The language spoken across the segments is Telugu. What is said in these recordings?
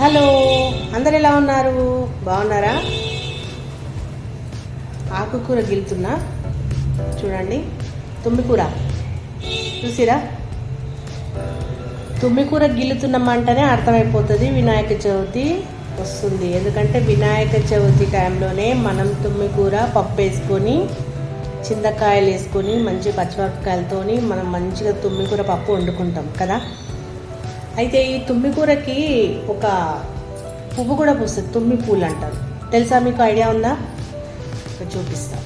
హలో అందరు ఎలా ఉన్నారు? బాగున్నారా? ఆకుకూర గిలుతున్నా. చూడండి తుమ్మికూర. చూసిరా? తుమ్మికూర గిల్లుతున్నామంటేనే అర్థమైపోతుంది వినాయక చవితి వస్తుంది. ఎందుకంటే వినాయక చవితి టైంలోనే మనం తుమ్మికూర పప్పు వేసుకొని చింతకాయలు వేసుకొని మంచి పచ్చిమిరపకాయలతోని మనం మంచిగా తుమ్మికూర పప్పు వండుకుంటాం కదా? అయితే ఈ తుమ్మికూరకి ఒక పువ్వు కూడా పూస్తుంది. తుమ్మి పూలు అంటారు. తెలుసా మీకు ఐడియా ఉందా? ఇక్కడ చూపిస్తా.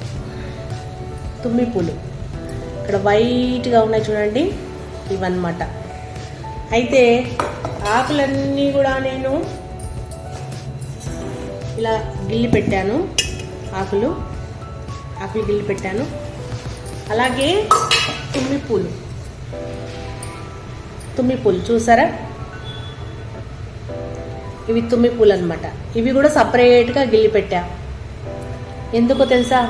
తుమ్మి పూలు. ఇక్కడ వైట్గా ఉన్నాయి చూడండి. ఇవన్నమాట. అయితే ఆకులన్నీ కూడా నేను ఇలా గిల్లి పెట్టాను. ఆకులు. ఆకులు గిల్లి పెట్టాను. అలాగే తుమ్మి పూలు. తుమ్మి పూలు చూసారా? ఇవి తుమ్మి పూలు అనమాట ఇవి కూడా సపరేట్గా గిల్లి పెట్టా. ఎందుకో తెలుసా?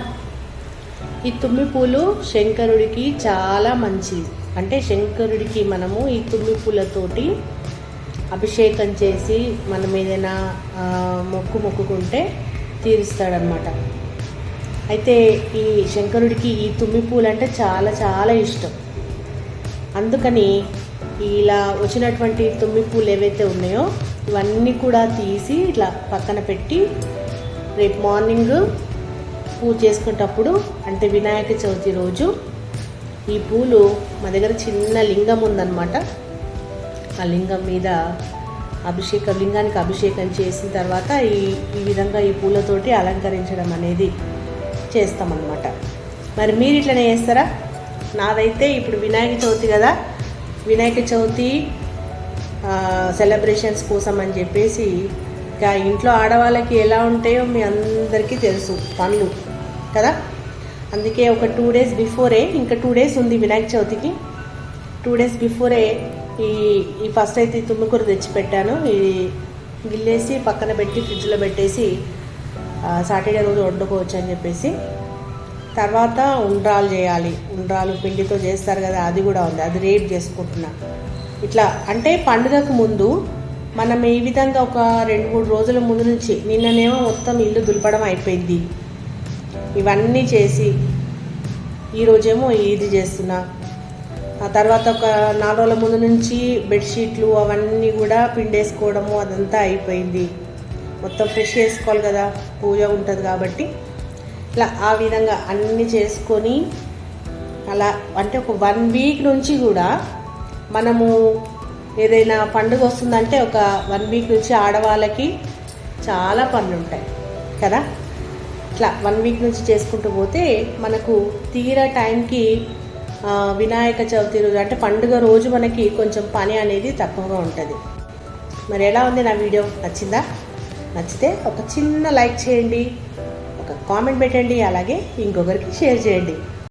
ఈ తుమ్మి పూలు శంకరుడికి చాలా మంచిది. అంటే శంకరుడికి మనము ఈ తుమ్మి పూలతోటి అభిషేకం చేసి మనం ఏదైనా మొక్కు మొక్కుకుంటే తీరుస్తాడనమాట అయితే ఈ శంకరుడికి ఈ తుమ్మి పూలు అంటే చాలా చాలా ఇష్టం. అందుకని ఇలా వచ్చినటువంటి తుమ్మి పూలు ఏవైతే ఉన్నాయో ఇవన్నీ కూడా తీసి ఇట్లా పక్కన పెట్టి రేపు మార్నింగ్ పూజ చేసుకునేటప్పుడు అంటే వినాయక చవితి రోజు ఈ పూలు మా దగ్గర చిన్న లింగం ఉందన్నమాట. ఆ లింగం మీద అభిషేకం లింగానికి అభిషేకం చేసిన తర్వాత ఈ ఈ విధంగా ఈ పూలతోటి అలంకరించడం అనేది చేస్తామన్నమాట. మరి మీరు ఇట్లనే చేస్తారా? నాదైతే ఇప్పుడు వినాయక చవితి కదా వినాయక చవితి సెలబ్రేషన్స్ కోసం అని చెప్పేసి ఇక ఇంట్లో ఆడవాళ్ళకి ఎలా ఉంటాయో మీ అందరికీ తెలుసు పనులు కదా? అందుకే ఒక టూ డేస్ బిఫోరే ఇంకా టూ డేస్ ఉంది వినాయక చవితికి. టూ డేస్ బిఫోరే ఈ ఈ ఫస్ట్ అయితే ఈ తెచ్చిపెట్టాను. తెచ్చి ఇది గిల్లేసి పక్కన పెట్టి ఫ్రిడ్జ్లో పెట్టేసి సాటర్డే రోజు వండుకోవచ్చు అని చెప్పేసి. తర్వాత ఉండ్రాలు చేయాలి. ఉండ్రాలు పిండితో చేస్తారు కదా అది కూడా ఉంది. అది రేపు చేసుకుంటున్నా. ఇట్లా అంటే పండుగకు ముందు మనం ఈ విధంగా ఒక రెండు మూడు రోజుల ముందు నుంచి నిన్ననేమో మొత్తం ఇల్లు దులపడం అయిపోయింది. ఇవన్నీ చేసి ఈరోజేమో ఇది చేస్తున్నా. ఆ తర్వాత ఒక నాలుగు రోజుల ముందు నుంచి బెడ్షీట్లు అవన్నీ కూడా పిండేసుకోవడము అదంతా అయిపోయింది. మొత్తం ఫ్రెష్ చేసుకోవాలి కదా పూజ ఉంటుంది కాబట్టి. ఇట్లా ఆ విధంగా అన్నీ చేసుకొని అలా అంటే ఒక వన్ వీక్ నుంచి కూడా మనము ఏదైనా పండుగ వస్తుందంటే ఒక వన్ వీక్ నుంచి ఆడవాళ్ళకి చాలా పనులు ఉంటాయి కదా? ఇట్లా వన్ వీక్ నుంచి చేసుకుంటూ పోతే మనకు తీరా టైంకి వినాయక చవితి రోజు అంటే పండుగ రోజు మనకి కొంచెం పని అనేది తక్కువగా ఉంటుంది. మరి ఎలా ఉంది నా వీడియో? నచ్చిందా? నచ్చితే ఒక చిన్న లైక్ చేయండి. ఒక కామెంట్ పెట్టండి అలాగే ఇంకొకరికి షేర్ చేయండి.